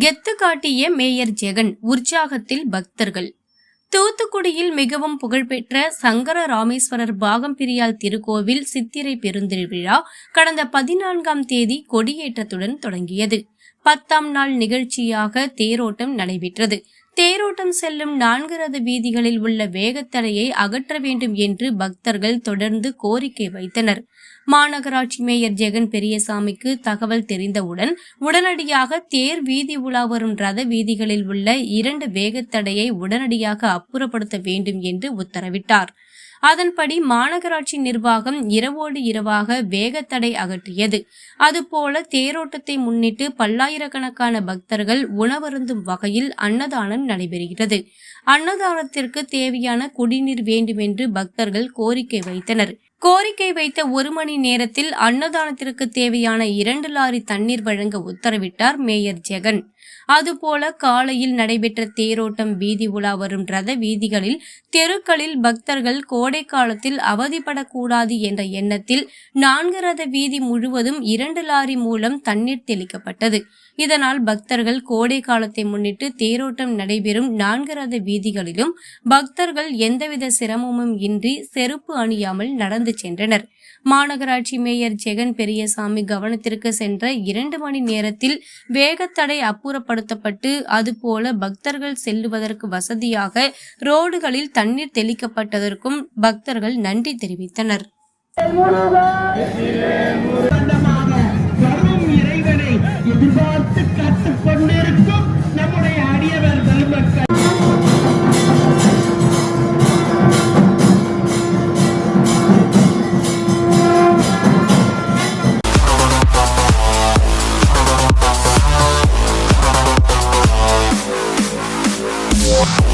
கெத்து காட்டிய மேயர் ஜெகன் உற்சாகத்தில் பக்தர்கள். தூத்துக்குடியில் மிகவும் புகழ்பெற்ற சங்கர ராமேஸ்வரர் பாகம்பிரியால் திருக்கோவில் சித்திரை பெருந்திருவிழா கடந்த பதினான்காம் தேதி கொடியேற்றத்துடன் தொடங்கியது. பத்தாம் நாள் நிகழ்ச்சியாக தேரோட்டம் நடைபெற்றது. தேரோட்டம் செல்லும் நான்கு ரத வீதிகளில் உள்ள வேகத்தடையை அகற்ற வேண்டும் என்று பக்தர்கள் தொடர்ந்து கோரிக்கை வைத்தனர். மாநகராட்சி மேயர் ஜெகன் பெரியசாமிக்கு தகவல் தெரிந்தவுடன் உடனடியாக தேர் வீதி உலா வரும் ரத வீதிகளில் உள்ள இரண்டு வேகத்தடையை உடனடியாக அப்புறப்படுத்த வேண்டும் என்று உத்தரவிட்டார். அதன்படி மாநகராட்சி நிர்வாகம் இரவோடு இரவாக வேகத்தடை அகற்றியது. அதுபோல தேரோட்டத்தை முன்னிட்டு பல்லாயிரக்கணக்கான பக்தர்கள் உணவருந்தும் வகையில் அன்னதானம் நடைபெறுகிறது. அன்னதானத்திற்கு தேவையான குடிநீர் வேண்டுமென்று பக்தர்கள் கோரிக்கை வைத்தனர். கோரிக்கை வைத்த ஒரு மணி நேரத்தில் அன்னதானத்திற்கு தேவையான இரண்டு லாரி தண்ணீர் வழங்க உத்தரவிட்டார் மேயர் ஜெகன். அதுபோல காலையில் நடைபெற்ற தேரோட்டம் வீதி உலா வரும் ரத வீதிகளில் தெருக்களில் பக்தர்கள் கோடை காலத்தில் அவதிப்படக்கூடாது என்ற எண்ணத்தில் நான்கு ரத வீதி முழுவதும் இரண்டு லாரி மூலம் தண்ணீர் தெளிக்கப்பட்டது. இதனால் பக்தர்கள் கோடை காலத்தை முன்னிட்டு தேரோட்டம் நடைபெறும் நான்கு ரத வீதிகளிலும் பக்தர்கள் எந்தவித சிரமமும் இன்றி செருப்பு அணியாமல் நடந்து சென்றனர். மாநகராட்சி மேயர் ஜெகன் பெரியசாமி கவனத்திற்கு சென்ற இரண்டு மணி நேரத்தில் வேகத்தடை அப்புறப்படுத்தப்பட்டு அதுபோல பக்தர்கள் செல்லுவதற்கு வசதியாக ரோடுகளில் தண்ணீர் தெளிக்கப்பட்டதற்கும் பக்தர்கள் நன்றி தெரிவித்தனர். Wow.